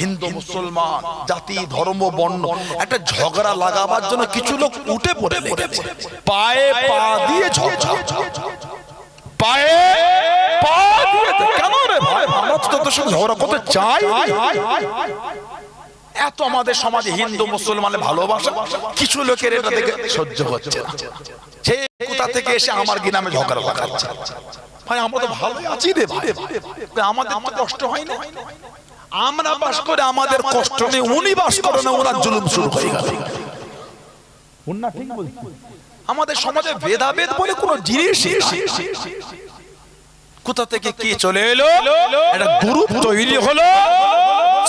হিন্দু, মুসলমান, জাতি, ধর্ম, বর্ণ, একটা ঝগড়া লাগাবার জন্য কিছু লোক উঠে পড়ে পায়ে পা দিয়ে পায়ে পা দিয়ে কেন রে ভাই? আমরা তো ঝগড়া করতে চাই এত আমাদের সমাজে হিন্দু মুসলমানের ভালোবাসা, কিছু লোকের এটা দেখে সহ্য হচ্ছে না। সে কোথা থেকে এসে আমার গিনামে ঝগড়া লাগাচ্ছে? ভাই, আমরা তো ভালো আছি রে ভাই। আমাদের কষ্ট হয় না। আমরা বাস করে আমাদের কষ্ট নেই উনি বাস করে না ওনার জুলুম শুরু হয়ে গেল। আমাদের সমাজে ভেদাভেদ বলে কোন জিনিস কোথা থেকে কি চলে এলো? একটা গ্রুপ তৈরি হলো।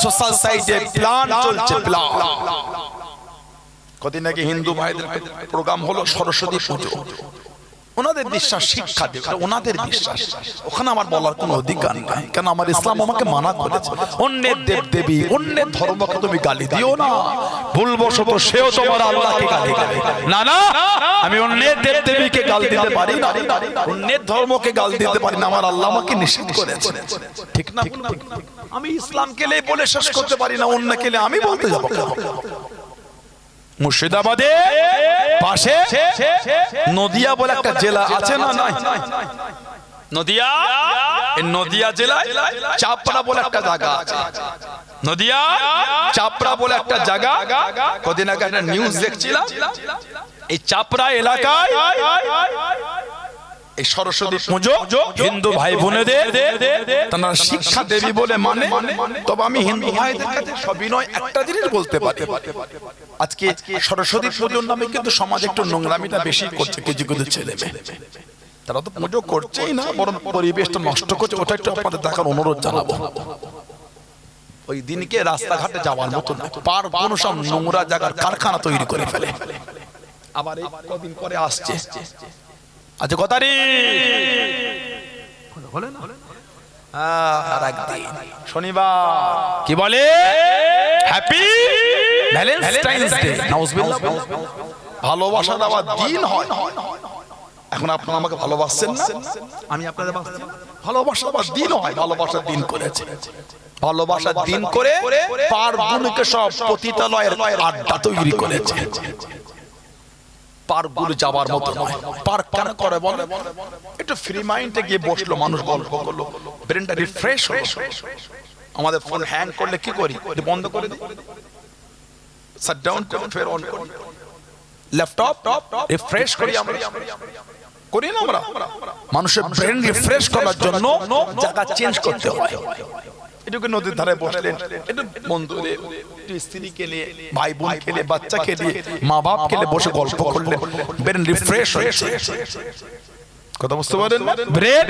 সোশ্যাল সাইটে প্ল্যান চলছে প্ল্যান কদিন আগে হিন্দু ভাইদের প্রোগ্রাম হলো সরস্বতী পুজো। ওনাদের বিশ্বাস শিক্ষা দেবে। ওনাদের বিশ্বাস। ওখানে আমার বলার কোনো অধিকার নাই। কেন আমার ইসলাম আমাকে মানা করেছে? অন্যের দেব দেবী অন্যের ধর্মকে তুমি গালি দিও না। ভুলবশত সেও তোমার আল্লাহকে গালি দেবে। না না আমি অন্যের দেব দেবীকে গাল দিতে পারি না। অন্যের ধর্মকে গাল দিতে পারি না। আমার আল্লাহ আমাকে নিষেধ করেছে। ঠিক না আমি ইসলাম কেলে বলে শেষ করতে পারি না। অন্য কেলে আমি বলতে যাব। মুর্শিদাবাদে পাশে? নদিয়া বলে একটা জেলা আছে না নাই? নদিয়া? নদিয়া? জেলায় চাপড়া বলে একটা জায়গা আছে। নদিয়া? চাপড়া বলে একটা জায়গা। কদিন আগে একটা নিউজ দেখছিলাম। এই চাপড়া এলাকায় এই সরস্বতী পুজো হিন্দু ভাই বোনেদের তারা শিক্ষা দেবী বলে মানে। তবে আমি হিন্দু ভাইদের কাছে সবিনয় একটা জিনিস বলতে পারি। আজকে সরস্বতী পুজোর নামে কিন্তু সমাজ একটু নোংরামিটা বেশি করছে কিছু কিছু ছেলে মেয়ে তারা তো পুজো করছেই না বরং পরিবেশটা নষ্ট করছে। ওটা একটু আপনাদের দেখার অনুরোধ জানাব। ওই দিনকে রাস্তাঘাটে যাওয়ার মতো পার কোনো সব নোংরা জায়গার কারখানা তৈরি করে ফেলে। আবার কদিন পরে আসছে। আচ্ছা কথারি আর একদিন শনিবার। কি বলে? হ্যাপি ভ্যালেন্টাইন্স ডে নাউজুবিল্লাহ ভালোবাসা দেওয়ার দিন হয়। এখন আপনারা আমাকে ভালোবাসছেন না? আমি আপনাদের ভালোবাসছি ভালোবাসা দেওয়ার দিন হয়। ভালোবাসার দিন করেছে। ভালোবাসার দিন করে পার সব পতিতালয়ের আড্ডা তৈরি করেছে। পার্কগুলো যাবার মতো। নয় পার্ক কেন করে বলে একটু ফ্রি মাইন্ডে গিয়ে বসল মানুষ গল্প করল। ব্রেনটা রিফ্রেশ হলো। আমাদের ফোন হ্যাং করলে কি করি? বন্ধ করে দিই। শাট ডাউন করে ফের অন করি। ল্যাপটপ রিফ্রেশ করি আমরা। করি না আমরা? মানুষের ব্রেন রিফ্রেশ করার জন্য জায়গা চেঞ্জ করতে হয়। এটুকু নদীর ধারে বসলেন। একটু বন্ধুদের স্ত্রীকে নিয়ে ভাই বোন খেলে বাচ্চাকে নিয়ে মা বাপ খেলে বসে গল্প করলেন। ব্রেন রিফ্রেশ হয়েছে। কথা বুঝতে পারেন ব্রেন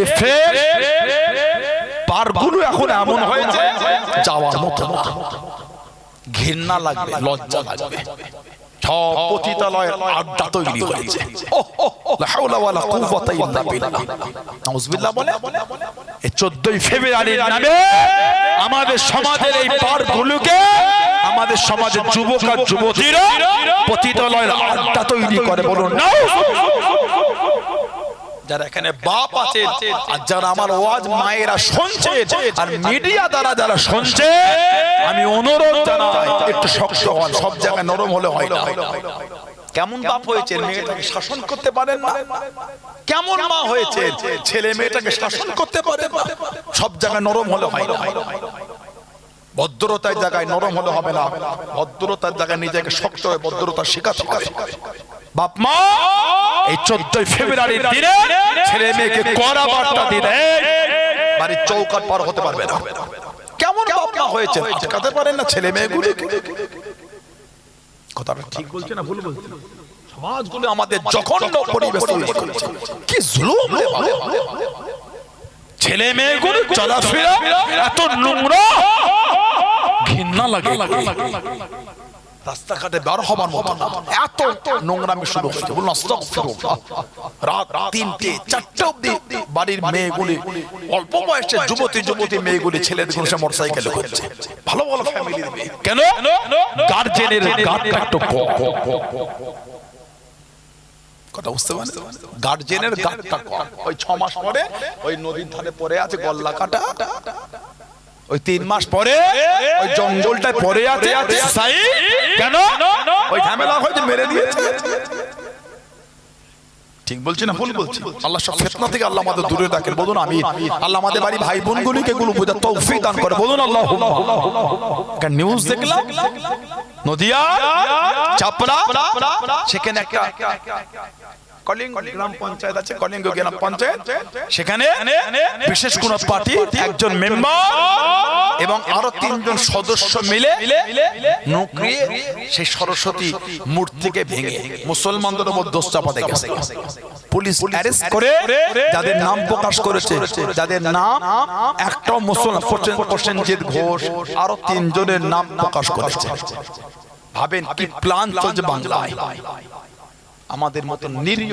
রিফ্রেশ পারগুলো এখন এমন হয়েছে যাওয়ার মতো। ঘৃণা লাগবে লজ্জা লাগবে। সব পতিতালয়ের আড্ডা তৈরি হয়েছে। বলে? 14ই ফেব্রুয়ারির নামে আমাদের সমাজের এই পার্কগুলোকে আমাদের সমাজের যুবক আর যুবতীরা পতিতালয়ের আড্ডা তৈরি করে বলুন। না যারা এখানে বাপ আছে আর যারা আমার ওয়াজ মায়েরা শুনছে আর মিডিয়া দ্বারা যারা শুনছে আমি অনুরোধ জানাই একটু শক্ত হন সব জায়গায় নরম হলে হয় না। কেমন বাপ হয়েছে মেয়েটাকে শাসন করতে পারেন না? কেমন মা হয়েছে ছেলে মেয়েটাকে শাসন করতে পারে না? সব জায়গায় নরম হলে হয় না। ভদ্রতার জায়গায় নরম হলে হবে না। ভদ্রতার জায়গায় নিজেকে শক্ত হয়ে ভদ্রতা শেখাতে হবে। বাপ মা এই চোদ্দই ফেব্রুয়ারির দিনে ছেলে মেয়েকে কড়া বার্তা দিলে বাড়ির চৌকাট পার হতে পারবে না। কেমন বাপ মা হয়েছে আটকাতে পারেন না ছেলে মেয়েগুলো কথাটা ঠিক বলছে না ভুল বলছে সমাজগুলো আমাদের জঘন্য পরিবেশ তৈরি করেছে। কি জুলুম রে ছেলে মেয়েগুলো চলাফেরা এত নোংরা। ঘৃণা লাগে। রাস্তাঘাটে বার হবার মতো। এত নোংরামি শুরু হয়েছে। বলুন। রাত তিনটে, চারটে অব্দি বাড়ির মেয়েগুলি, অল্প বয়সে যুবতী যুবতী মেয়েগুলি, ছেলেদের সে মোটরসাইকেলে করছে ভালো ভালো ফ্যামিলির মেয়ে কেন? গার্জেনের গার্ডটা একটু কথা বুঝতে পারছেন গার্জেনের গার্ডটা কম। ওই ছ মাস পরে, ওই নদীর ধারে পড়ে আছে গল্লা কাটা ওই তিন মাস পরে ওই জঙ্গলটায় পরে আছে কেন? ওই ঝামেলা হয়েছে মেরে দিয়েছে। ঠিক বলছি না, ভুল বলছি? আল্লাহ সব ফিতনা থেকে আল্লাহ আমাদের দূরে রাখেন, বলুন আমি আল্লাহ আমাদের বাড়ি ভাই বোনগুলিকে এগুলো বোঝার তৌফিক দান করে, বলুন আল্লাহ নিউজ দেখলাম, নদিয়া, চাপড়া, সেখানে একটা কলিঙ্গ গ্রাম পঞ্চায়েত আছে কলিঙ্গ গ্রাম পঞ্চায়েত। সেখানে বিশেষ কোন পার্টি, একজন মেম্বার এবং আরও তিনজন সদস্য মিলে নকরিয়ে সেই সরস্বতী মূর্তিকে ভেঙে মুসলমানদের উপর দোষ চাপাতে গেছে। পুলিশ অ্যারেস্ট করে যাদের নাম প্রকাশ করেছে, যাদের নাম একটাও মুসলমান প্রসেনজিৎ ঘোষ, আরও তিনজনের নাম প্রকাশ করেছে। ভাবেন কি প্ল্যান চলছে বাংলায়? আমাদের মতো নিরীহ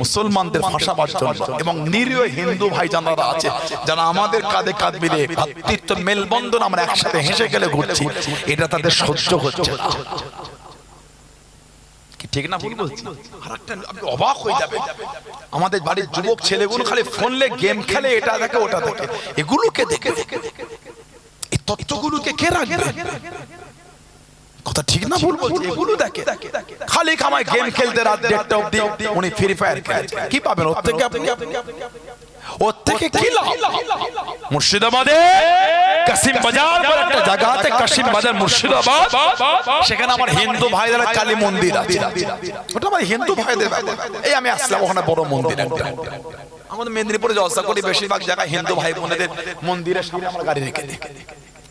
মুসলমানদের ফাঁসাবার জন্য এবং নিরীহ হিন্দু ভাই জানারা আছে, যারা আমাদের কাঁধে কাঁধ মিলে ভাতৃত্ব মেলবন্ধন আমরা একসাথে হেসে গেলে ঘুরছি। এটা তাদের সহ্য হচ্ছে না। ঠিক না ভুল বলছি? আরেকটা আপনি অবাক হয়ে যাবে আমাদের বাড়ির যুবক ছেলেগুলো খালি ফোনলে গেম খেলে, এটা দেখে এগুলোকে দেখে। এই তত্ত্বগুলোকে কে রাখবে? কথা ঠিক না ভুল বলছি? এগুলো দেখে। খালি কামায় গেম খেলতে রাত দেড়টা অবধি উনি ফ্রি ফায়ার খেলে কি পাবেন ওর থেকে আপনি? ওর থেকে কি লাভ মুর্শিদাবাদে কাসিম বাজার একটা জায়গা আছে কাসিম বাজার মুর্শিদাবাদ। সেখানে আমার হিন্দু ভাইদের কালী মন্দির আছে। ওটা আমার হিন্দু ভাইদের এই আমি আসলাম ওখানে বড় মন্দির একটা। আমাদের মেদিনীপুরে জলসা করি বেশিরভাগ জায়গায় হিন্দু ভাই বোনেদের মন্দিরের সামনে আমার গাড়ি রেখে দিই।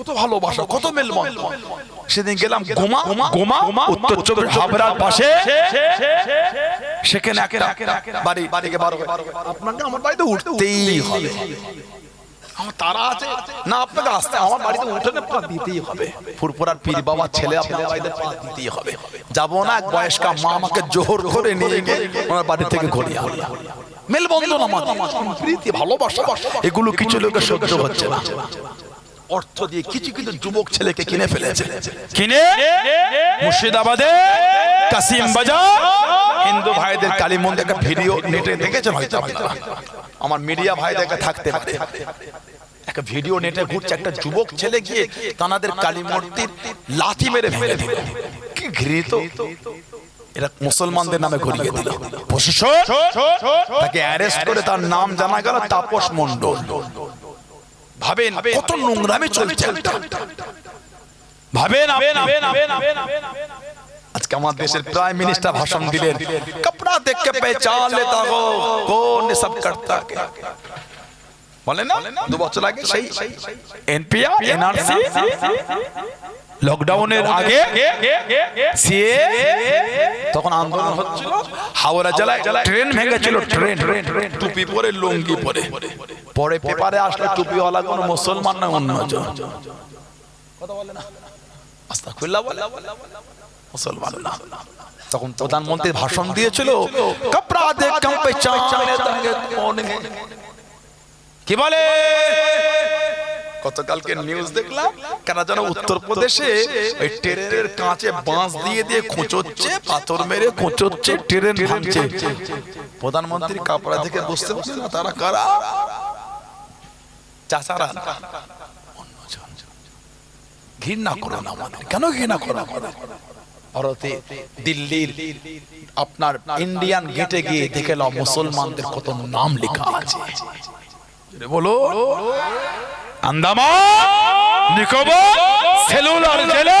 কত ভালোবাসা কত মেলবন্ধন। সেদিন গেলাম গোমা গোমা উত্তর চব্বিশ হাবড়ার পাশে। সেখানে একটা বাড়ি বাড়িকে বারো আপনাকে আমার বাড়িতে উঠতেই হবে। আমার তারা আছে। না আপনাকে আসতে আমার বাড়িতে উঠোনে পা দিতেই হবে। ফুরফুরার পীর বাবা ছেলে আপনার বাড়িতে পা দিতেই হবে। যাব না এক বয়স্কা মা আমাকে জোর করে নিয়ে গিয়ে ওনার বাড়ি থেকে ঘুরিয়ে মেলবন্ধন আমার। প্রীতি ভালোবাসা। এগুলো কিছু লোকের সহ্য হচ্ছে না। অর্থ দিয়ে কিছু কিছু যুবক ছেলেকে কিনে ফেলেছে। কিনে? মুর্শিদাবাদে কাসিম বাজার। হিন্দু ভাইদের কালী মন্দির একটা ভিডিও নেটে দেখেছেন হয়তো আপনারা? আমার মিডিয়া ভাইদেরকে থাকতে পারে। একটা ভিডিও নেটে ঘুরছে একটা যুবক ছেলে গিয়ে তানাদের কালী মূর্তির লাথি মেরে ভেঙে দিল। কি ঘৃণিত। এটা মুসলমানদের নামে করিয়ে দিল। প্রশাসন তাকে অ্যারেস্ট করে তার নাম জানা গেল তাপস মণ্ডল। ভাবেন কত নোংরামে চলছে ভাবেন আজকে আমার দেশের প্রাইম মিনিস্টার ভাষণ দিলেন কপড়া দেখ লেতা কোন সব করতা বলে না দু বছর আগে সেই এনপিআর এনআরসি লকডাউনের আগে সিএ তখন আন্দোলন হচ্ছিল হাওড়া জেলায় ট্রেন ভেঙেছিল ট্রেন টুপি পরে লুঙ্গি পরে পরে পেপারে আসলে টুপিওয়ালা কোন মুসলমান না অন্যজন। কথা বলে না? আস্তাগফিরুল্লাহ বলে। মুসলমান না। তখন প্রধানমন্ত্রী ভাষণ দিয়েছিল কপড়া কি বলে? গতকালকে নিউজ দেখলাম কেন যেন উত্তরপ্রদেশে ওই ট্রেনের কাঁচে বাঁশ দিয়ে দিয়ে খোঁচোচ্ছে পাথর মেরে খোঁচোচ্ছে ট্রেন ভাঙছে। প্রধানমন্ত্রী কাপড়া থেকে বুঝতে পারছে না তারা কারা? চাচারা, ঘৃণা করো না আমাদের। কেন ঘৃণা করো ভারতে দিল্লির আপনার ইন্ডিয়ান গেটে গিয়ে দেখে নাও, মুসলমানদের কত নাম লেখা আছে। বলো। আন্দামান, নিকোবর, সেলুলার জেলে।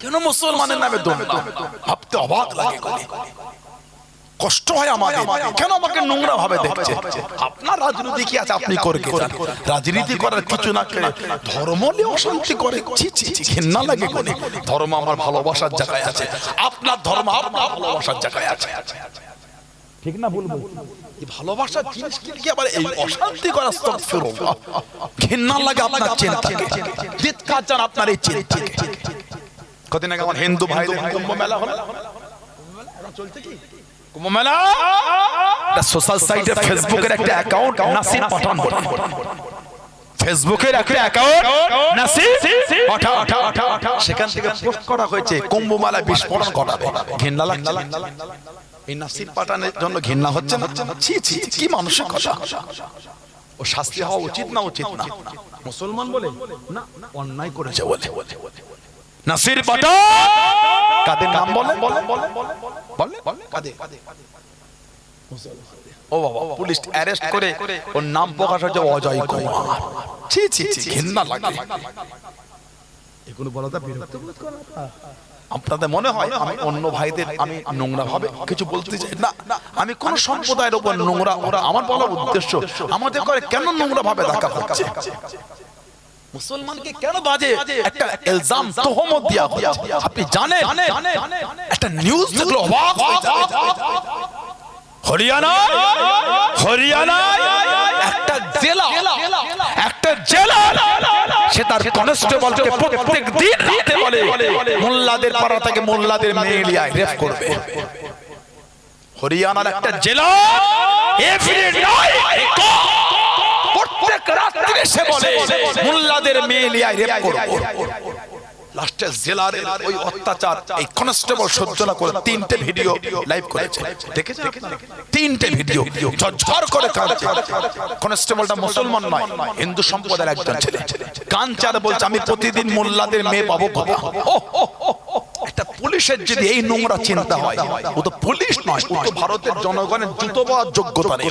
কেন মুসলমানের নামে দোমরা ভাবতে অবাক লাগে। কষ্ট হয় আমাদের। কেন আমাকে নোংরা ভাবে দেখছে? আপনার রাজনীতি কি আছে? আপনি করে রাজনীতি করার কিছু না করে ধর্ম নিয়ে অশান্তি করে। ঘেন্না লাগে কোনে ধর্ম আমার ভালোবাসার জায়গায় আছে। আপনার ধর্ম আপনার ভালোবাসার জায়গায় আছে। ঠিক না বলব ভালোবাসার জিনিস কি আবার এই অশান্তি করা ঘেন্না লাগে আপনার চিন্তাকে। আপনার এই চিন্তাকে। কদিন আগে আমার হিন্দু ভাই কুম্ভ মেলা হলো। কুম্ভ মেলা সোশ্যাল সাইটে ফেসবুকের একটা অ্যাকাউন্ট নাসির পাঠান ফেসবুকের একটা অ্যাকাউন্ট নাসির পাঠান সেখান থেকে পোস্ট করা হয়েছে কুম্ভ মেলা বিস্ফোরণ ঘটাবে। ঘৃণা লাগছে। এই নাসির পাঠানের জন্য ঘৃণা হচ্ছে না? ছি ছি ছি, কি মানুষের কথা? ও শাস্তি হওয়া উচিত না উচিত না? মুসলমান বলে? না অন্যায় করেছে বলে। নাসির কাদের নাম বলে বলে বলে বলে বলে কাদের? ও বাবা পুলিশ অ্যারেস্ট করে ওর নাম প্রকাশ হচ্ছে অজয় কুমার। ছি ছি ছি ঘৃণা লাগে। এগুলো বলাটা বিরক্ত বোধ করা। আপনাদের মনে হয় আমি অন্য ভাইদের আমি নোংরা ভাবে কিছু বলতে চাই? না আমি কোন সম্প্রদায়ের উপর নোংরা ওরা আমার বলার উদ্দেশ্য আমাদের করে কেন নোংরা ভাবে দেখা হচ্ছে মুসলমানকে কেন বাজে? একটা ইলজাম তোহমত দেয়া হচ্ছে আপনি জানেন? একটা নিউজ দেখলে অবাক হরিয়ানা হরিয়ানা একটা জেলা। একটা জেলা। সে তার কনস্টেবলকে প্রত্যেক দিন রাতে বলে মোল্লাদের পাড়া থেকে মোল্লাদের মেয়ে লিয়া রেপ করবে। হরিয়ানার একটা জেলা। এভরি নাইট রাত্রে সে বলে মোল্লাদের মেয়ে রেপ করবে। লাস্টে জেলার ওই অত্যাচার এই কনস্টেবল সহ্য না করে তিনটে ভিডিও লাইভ করেছে। দেখেছেন? তিনটে ভিডিও ঝরঝর করে কাঁদছে। কনস্টেবলটা মুসলমান নয় হিন্দু সম্প্রদায়ের একজন ছেলে। কাঞ্চার বলছে আমি প্রতিদিন মোল্লাদের মেয়ে পাবো ও, একটা পুলিশের যদি এই নোংরা চিন্তা হয় ও তো পুলিশ নয় ও তো ভারতের জনগণের জুতো পাওয়ার যোগ্যতা নেই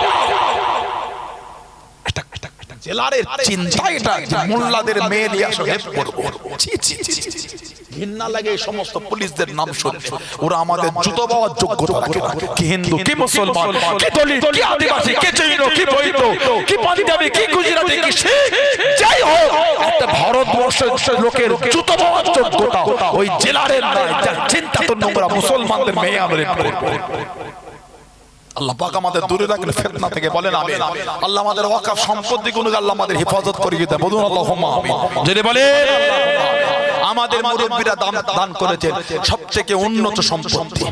একটা চিন্তা এটা মোল্লাদের মেয়ে নিয়ে আসো হেল্প করব। ঘৃণা লাগে সমস্ত পুলিশদের নাম শুনে। ওরা আমাদের জুতো পাওয়ার যোগ্যতা রাখে। না কি হিন্দু কি মুসলমান? কি দলিত? কি আদিবাসী? কি জৈন? কি বৈদ্য কি পাঞ্জাবি? কি গুজরাটি? কি শিখ যাই হোক একটা ভারতবর্ষের লোকের জুতো পাওয়ার যোগ্যতা ওই জেলারের নয় যার চিন্তা তো নোংরা মুসলমানদের মেয়ে আমরা করব। আল্লাহ পাক আমাদের দূরে রাখলে ফিতনা থেকে বলেন আমি আল্লাহ আমাদের ওয়াকাফ সম্পত্তি গুলো আল্লাহ আমাদের হেফাজত করিয়ে দেয় বলুন আল্লাহুম্মা আমিন। যদি বলে আমাদের মুরব্বীরা দান দান করেছেন সবথেকে উন্নত সম্পত্তি।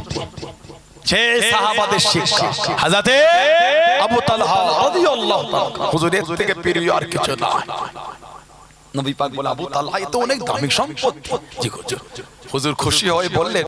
সে সাহাবাদের শিক্ষা। হাজাতে আবু তালহা রাদিয়াল্লাহু তাআলা হুজুরের থেকে প্রিয় আর কিছু না। নবী পাক বলে আবু তালহা অনেক দামি সম্পত্তি। জি হুজুর খুশি হয়ে বললেন